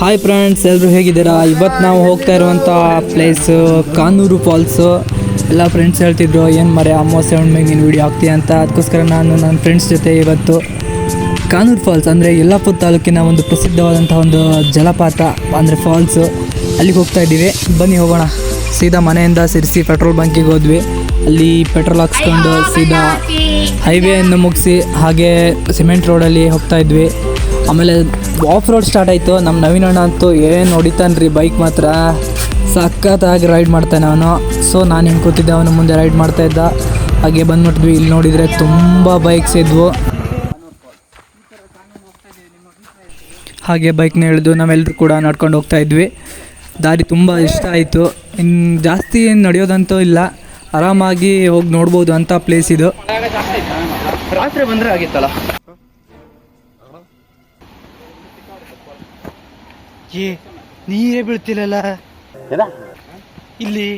Hi friends ಎಲ್ಲರೂ ಹೇಗಿದ್ದೀರಾ? ಇವತ್ತು ನಾವು ಹೋಗ್ತಾ ಇರುವಂಥ ಪ್ಲೇಸ್ ಕಾನೂರು ಫಾಲ್ಸು ಎಲ್ಲ ಫ್ರೆಂಡ್ಸ್ ಹೇಳ್ತಿದ್ರು ಏನು ಮರೆ ಅಮಾವಾಸ್ಯೆ ಹುಣ್ಣಿಮೆಗೆ ನೀನು ವೀಡಿಯೋ ಹಾಕ್ತೀಯ ಅಂತ. ಅದಕ್ಕೋಸ್ಕರ ನಾನು ನನ್ನ ಫ್ರೆಂಡ್ಸ್ ಜೊತೆ ಇವತ್ತು ಕಾನೂರು ಫಾಲ್ಸ್ ಅಂದರೆ ಯಲ್ಲಾಪುರ ತಾಲೂಕಿನ ಒಂದು ಪ್ರಸಿದ್ಧವಾದಂಥ ಒಂದು ಜಲಪಾತ ಅಂದರೆ ಫಾಲ್ಸು ಅಲ್ಲಿಗೆ ಹೋಗ್ತಾ ಇದ್ದೀವಿ. ಬನ್ನಿ ಹೋಗೋಣ. ಸೀದಾ ಮನೆಯಿಂದ ಸಿರಿಸಿ ಪೆಟ್ರೋಲ್ ಬಂಕಿಗೆ ಹೋದ್ವಿ. ಅಲ್ಲಿ ಪೆಟ್ರೋಲ್ ಹಾಕ್ಸ್ಕೊಂಡು ಸೀದಾ ಹೈವೇಯನ್ನು ಮುಗಿಸಿ ಹಾಗೆ ಸಿಮೆಂಟ್ ರೋಡಲ್ಲಿ ಹೋಗ್ತಾ ಇದ್ವಿ. ಆಮೇಲೆ ಆಫ್ ರೋಡ್ ಸ್ಟಾರ್ಟ್ ಆಯಿತು. ನಮ್ಮ ನವೀನ್ ಅಣ್ಣ ಅಂತೂ ಏನು ಹೊಡಿತಾನ್ರಿ ಬೈಕ್ ಮಾತ್ರ. ಸಖತ್ತಾಗಿ ರೈಡ್ ಮಾಡ್ತಾನೆ ಅವನು. ಸೊ ನಾನು ಹಿಂಗೆ ಕೂತಿದ್ದೆ, ಅವನು ಮುಂದೆ ರೈಡ್ ಮಾಡ್ತಾ ಇದ್ದ. ಹಾಗೆ ಬಂದ್ಬಿಟ್ವಿ. ಇಲ್ಲಿ ನೋಡಿದರೆ ತುಂಬ ಬೈಕ್ಸ್ ಇದ್ವು. ಹಾಗೆ ಬೈಕ್ನ ಹಿಡಿದು ನಾವೆಲ್ಲರೂ ಕೂಡ ನಡ್ಕೊಂಡು ಹೋಗ್ತಾ ಇದ್ವಿ. ದಾರಿ ತುಂಬ ಇಷ್ಟ ಆಯಿತು. ಇನ್ನು ಜಾಸ್ತಿ ಏನು ನಡೆಯೋದಂತೂ ಇಲ್ಲ. ಆರಾಮಾಗಿ ಹೋಗಿ ನೋಡ್ಬೋದು ಅಂಥ ಪ್ಲೇಸ್ ಇದು. ರಾತ್ರಿ ಬಂದರೆ ಆಗಿತ್ತಲ್ಲ? ಏ ನೀರೇ ಬೀಳ್ತಿಲ್ಲಲ್ಲ. ಇಲ್ಲಿ.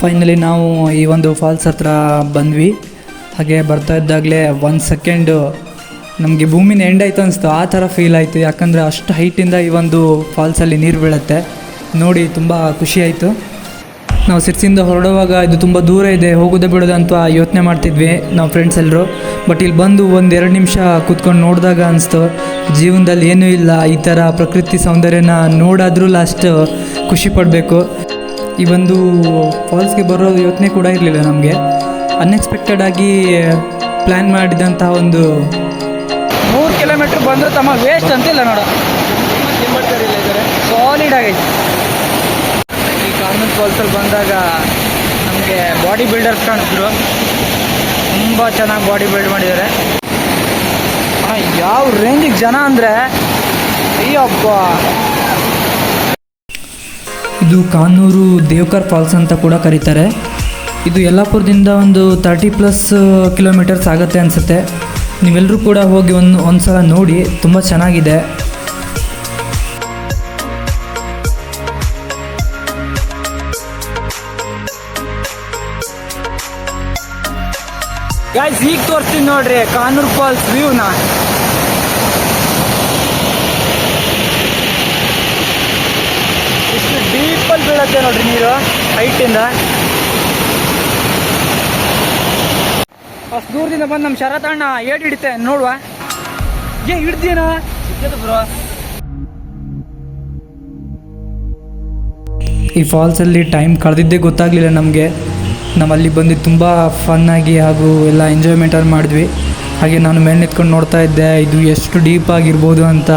ಫೈನಲಿ ನಾವು ಈ ಒಂದು ಫಾಲ್ಸ್ ಹತ್ರ ಬಂದ್ವಿ. ಹಾಗೆ ಬರ್ತಾ ಇದ್ದಾಗಲೇ ಒಂದು ಸೆಕೆಂಡು ನಮಗೆ ಭೂಮಿನ ಎಂಡ್ ಆಯಿತು ಅನಿಸ್ತು. ಆ ಥರ ಫೀಲ್ ಆಯಿತು. ಯಾಕಂದರೆ ಅಷ್ಟು ಹೈಟಿಂದ ಈ ಒಂದು ಫಾಲ್ಸಲ್ಲಿ ನೀರು ಬೀಳುತ್ತೆ. ನೋಡಿ ತುಂಬ ಖುಷಿ ಆಯಿತು. ನಾವು ಸಿರ್ಸಿಂದ ಹೊರಡುವಾಗ ಇದು ತುಂಬ ದೂರ ಇದೆ, ಹೋಗೋದೇ ಬಿಡೋದು ಅಂತ ಯೋಚನೆ ಮಾಡ್ತಿದ್ವಿ ನಾವು ಫ್ರೆಂಡ್ಸ್ ಎಲ್ಲರೂ ಬಟ್ ಇಲ್ಲಿ ಬಂದು ಒಂದು ಎರಡು ನಿಮಿಷ ಕೂತ್ಕೊಂಡು ನೋಡಿದಾಗ ಅನಿಸ್ತು, ಜೀವನದಲ್ಲಿ ಏನೂ ಇಲ್ಲ, ಈ ಥರ ಪ್ರಕೃತಿ ಸೌಂದರ್ಯನ ನೋಡಾದರೂ ಲಾಸ್ಟ್ ಖುಷಿ ಪಡಬೇಕು. ಈ ಒಂದು ಫಾಲ್ಸ್ಗೆ ಬರೋ ಯೋಚನೆ ಕೂಡ ಇರಲಿಲ್ಲ ನಮಗೆ. ಅನ್ಎಕ್ಸ್ಪೆಕ್ಟೆಡ್ ಆಗಿ ಪ್ಲ್ಯಾನ್ ಮಾಡಿದಂಥ ಒಂದು ಮೂರು ಕಿಲೋಮೀಟ್ರ್ ಬಂದರೆ ತಮ್ಮ ವೇಸ್ಟ್ ಅಂತಿಲ್ಲ ನೋಡ. ಸಾಲಿಡ್ ಆಗೈತಿ ಕಾನೂನು ಫಾಲ್ಸಲ್ಲಿ ಬಂದಾಗ ನಮಗೆ ಬಾಡಿ ಬಿಲ್ಡರ್ಸ್ ಕಾಣಿಸಿದ್ರು ತುಂಬ ಚೆನ್ನಾಗಿ ಬಾಡಿ ಬಿಲ್ಡ್ ಮಾಡಿದ್ದಾರೆ. ಯಾವ ರೇಂಜಿಗೆ ಜನ ಅಂದರೆ ಅಯ್ಯಪ್ಪ ಇದು ಕಾನೂರು ದೇವ್ಕರ್ ಫಾಲ್ಸ್ ಅಂತ ಕೂಡ ಕರೀತಾರೆ. ಇದು ಯಲ್ಲಾಪುರದಿಂದ ಒಂದು ತರ್ಟಿ ಪ್ಲಸ್ ಕಿಲೋಮೀಟರ್ಸ್ ಆಗುತ್ತೆ ಅನಿಸುತ್ತೆ. ನೀವೆಲ್ಲರೂ ಕೂಡ ಹೋಗಿ ಒಂದು ಒಂದು ಸಲ ನೋಡಿ, ತುಂಬ ಚೆನ್ನಾಗಿದೆ. ಗಾಯ್ಸ್ ಈಗ ತೋರಿಸ್ತೀನಿ ನೋಡ್ರಿ ಕಾನೂರು ಫಾಲ್ಸ್ ವ್ಯೂನ ಇಷ್ಟು ಡೀಪಲ್ಲಿ ಬೀಳತ್ತೆ ನೋಡ್ರಿ ನೀರು ಹೈಟಿಂದ ಅಷ್ಟು ದೂರದಿಂದ ಬಂದು ನಮ್ಮ ಶರತಣ್ಣ ಏಟ್ ಹಿಡಿತೆ, ನೋಡುವ. ಏ ಹಿಡ್ದೀನ ಈ ಫಾಲ್ಸಲ್ಲಿ ಟೈಮ್ ಕಳೆದಿದ್ದೇ ಗೊತ್ತಾಗಲಿಲ್ಲ ನಮಗೆ. ನಾವು ಬಂದು ತುಂಬ ಫನ್ನಾಗಿ ಹಾಗೂ ಎಲ್ಲ ಎಂಜಾಯ್ಮೆಂಟಲ್ಲಿ ಮಾಡಿದ್ವಿ. ಹಾಗೆ ನಾನು ಮೇಲೆ ನಿಂತ್ಕೊಂಡು ನೋಡ್ತಾ ಇದ್ದೆ, ಇದು ಎಷ್ಟು ಡೀಪ್ ಆಗಿರ್ಬೋದು ಅಂತ.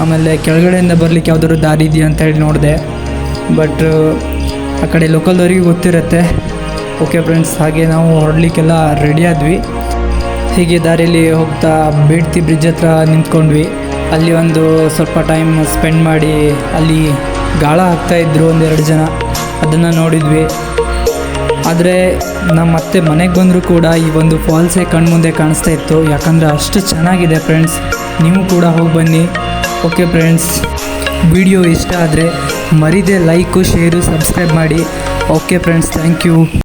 ಆಮೇಲೆ ಕೆಳಗಡೆಯಿಂದ ಬರಲಿಕ್ಕೆ ಯಾವ್ದಾದ್ರು ದಾರಿ ಇದೆಯಾ ಅಂತ ಹೇಳಿ ನೋಡಿದೆ. ಬಟ್ ಆ ಕಡೆ ಲೋಕಲ್ದವ್ರಿಗೆ ಗೊತ್ತಿರುತ್ತೆ. ಓಕೆ ಫ್ರೆಂಡ್ಸ್ ಹಾಗೆ ನಾವು ಹೊರಡ್ಲಿಕ್ಕೆಲ್ಲ ರೆಡಿ ಆದ್ವಿ. ಹೀಗೆ ದಾರಿಯಲ್ಲಿ ಹೋಗ್ತಾ ಬೇಡ್ತಿ ಬ್ರಿಡ್ಜ್ ಹತ್ರ ನಿಂತ್ಕೊಂಡ್ವಿ. ಅಲ್ಲಿ ಒಂದು ಸ್ವಲ್ಪ ಟೈಮ್ ಸ್ಪೆಂಡ್ ಮಾಡಿ ಅಲ್ಲಿ ಗಾಳ ಹಾಕ್ತಾಯಿದ್ರು ಒಂದೆರಡು ಜನ. ಅದನ್ನು ನೋಡಿದ್ವಿ. ಆದರೆ ನಮ್ಮ ಮತ್ತೆ ಮನೆಗೆ ಬಂದರೂ ಕೂಡ ಈ ಒಂದು ಫಾಲ್ಸೇ ಕಣ್ಮುಂದೆ ಕಾಣಿಸ್ತಾ ಇತ್ತು. ಯಾಕಂದರೆ ಅಷ್ಟು ಚೆನ್ನಾಗಿದೆ ಫ್ರೆಂಡ್ಸ್ ನೀವು ಕೂಡ ಹೋಗಿ ಬನ್ನಿ. ಓಕೆ ಫ್ರೆಂಡ್ಸ್ ವಿಡಿಯೋ ಇಷ್ಟ ಆದರೆ ಮರಿದೆ ಲೈಕು ಶೇರು ಸಬ್ಸ್ಕ್ರೈಬ್ ಮಾಡಿ. Okay friends thank you